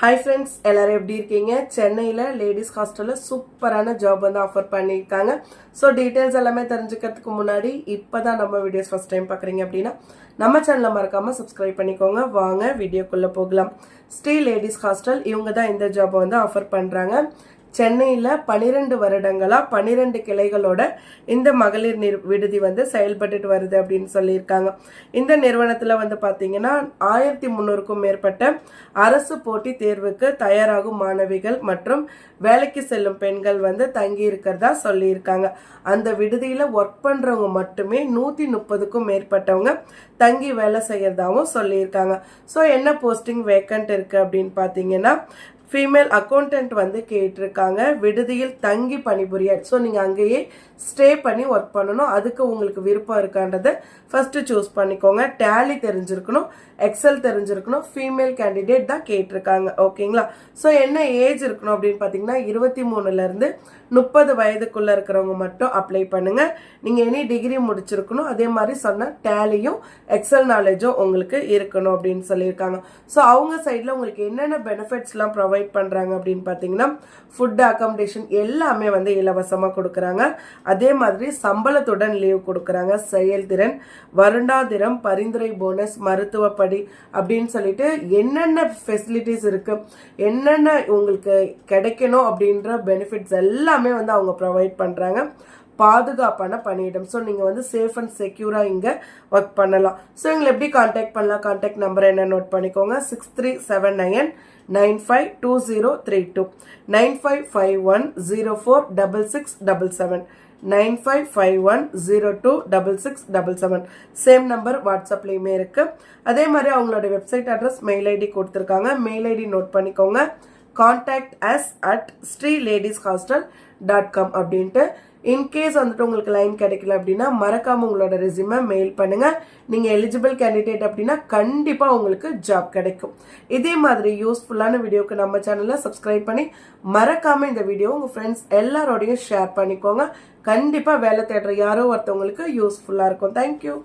Hi friends எல்லாரும் எப்படி இருக்கீங்க? சென்னையில் லேடிஸ் ஹாஸ்டலில் சூப்பரான ஜாப் வந்து ஆஃபர் பண்ணியிருக்காங்க. ஸோ டீட்டெயில்ஸ் எல்லாமே தெரிஞ்சுக்கிறதுக்கு முன்னாடி இப்போ தான் நம்ம வீடியோஸ் ஃபஸ்ட் டைம் பார்க்குறீங்க அப்படின்னா நம்ம சேனலை மறக்காமல் சப்ஸ்கிரைப் பண்ணிக்கோங்க. வாங்க வீடியோக்குள்ளே போகலாம். ஸ்ரீ லேடிஸ் ஹாஸ்டல் இவங்க தான் இந்த ஜாபை வந்து ஆஃபர் பண்ணுறாங்க சென்னையில் பனிரெண்டு வருடங்களாக பனிரெண்டு கிளைகளோட இந்த மகளிர் நிர் விடுதி வந்து செயல்பட்டுட்டு வருது அப்படின்னு சொல்லியிருக்காங்க. இந்த நிறுவனத்தில் வந்து பார்த்தீங்கன்னா ஆயிரத்தி முந்நூறுக்கும் மேற்பட்ட அரசு போட்டி தேர்வுக்கு தயாராகும் மாணவிகள் மற்றும் வேலைக்கு செல்லும் பெண்கள் வந்து தங்கி இருக்கிறதா சொல்லியிருக்காங்க. அந்த விடுதியில் ஒர்க் பண்ணுறவங்க மட்டுமே நூற்றி முப்பதுக்கும் மேற்பட்டவங்க தங்கி வேலை செய்யறதாவும் சொல்லியிருக்காங்க. ஸோ என்ன போஸ்டிங் வேக்கண்ட் இருக்குது அப்படின்னு பார்த்தீங்கன்னா ஃபீமேல் அக்கௌண்டன்ட் வந்து கேட்டிருக்காங்க. விடுதியில் தங்கி பணிபுரிய ஸோ நீங்கள் அங்கேயே ஸ்டே பண்ணி ஒர்க் பண்ணணும். அதுக்கு உங்களுக்கு விருப்பம் இருக்கான்றதை ஃபஸ்ட்டு சூஸ் பண்ணிக்கோங்க. டேலி தெரிஞ்சிருக்கணும். எக்ஸல் தெரிஞ்சிருக்கணும். ஃபீமேல் கேண்டிடேட் தான் கேட்டிருக்காங்க. ஓகேங்களா ஸோ என்ன ஏஜ் இருக்கணும் அப்படின்னு பார்த்தீங்கன்னா இருபத்தி மூணுலேருந்து முப்பது வயதுக்குள்ளே இருக்கிறவங்க மட்டும் அப்ளை பண்ணுங்கள் நீங்கள் எனி டிகிரி முடிச்சிருக்கணும். அதே மாதிரி சொன்னால் டேலியும் எக்ஸல் நாலேஜும் உங்களுக்கு இருக்கணும் அப்படின்னு சொல்லியிருக்காங்க. ஸோ அவங்க சைடில் உங்களுக்கு என்னென்ன பெனிஃபிட்ஸ்லாம் ப்ரொவைட் ப்ரொவைட் பண்ணுறாங்க அப்படின்னு பார்த்தீங்கன்னா ஃபுட் அக்காமடேஷன் எல்லாமே வந்து இலவசமாக கொடுக்குறாங்க. அதே மாதிரி சம்பளத்துடன் லீவ் கொடுக்குறாங்க. செயல்திறன் வருடாந்திரம் பரிந்துரை போனஸ் மருத்துவப்படி அப்படின்னு சொல்லிட்டு என்னென்ன ஃபெசிலிட்டிஸ் இருக்கு என்னென்ன உங்களுக்கு கிடைக்கணும் அப்படின்ற பெனிஃபிட்ஸ் எல்லாமே வந்து அவங்க ப்ரொவைட் பண்ணுறாங்க பாதுகாப்பான பணியிடம். ஸோ நீங்கள் வந்து சேஃப் அண்ட் செக்யூராக இங்கே ஒர்க் பண்ணலாம். ஸோ எங்களை எப்படி காண்டாக்ட் பண்ணலாம்? காண்டாக்ட் நம்பர் என்ன நோட் பண்ணிக்கோங்க? Six three seven nine nine five two zero three two nine five five one zero four double six double seven nine five five one zero two double six double seven same number வாட்ஸ்அப்லேயுமே இருக்குது அதே மாதிரி அவங்களோட website address mail ID கொடுத்துருக்காங்க. Mail ID note பண்ணிக்கோங்க. Contact us at Sri ladies hostel dot com அப்படின்ட்டு in case வந்துட்டு உங்களுக்கு line கிடைக்கல அப்படின்னா மறக்காம உங்களோட ரெசியூமை மெயில் பண்ணுங்க. நீங்க எலிஜிபிள் கேண்டிடேட் அப்படின்னா கண்டிப்பா உங்களுக்கு ஜாப் கிடைக்கும். இதே மாதிரி யூஸ்ஃபுல்லான வீடியோக்கு நம்ம சேனலை சப்ஸ்கிரைப் பண்ணி மறக்காம இந்த வீடியோ உங்க ஃப்ரெண்ட்ஸ் எல்லாரோடையும் ஷேர் பண்ணிக்கோங்க. கண்டிப்பா வேலை தேடுற யாரோ ஒருத்தவங்களுக்கு யூஸ்ஃபுல்லா இருக்கும். தேங்க்யூ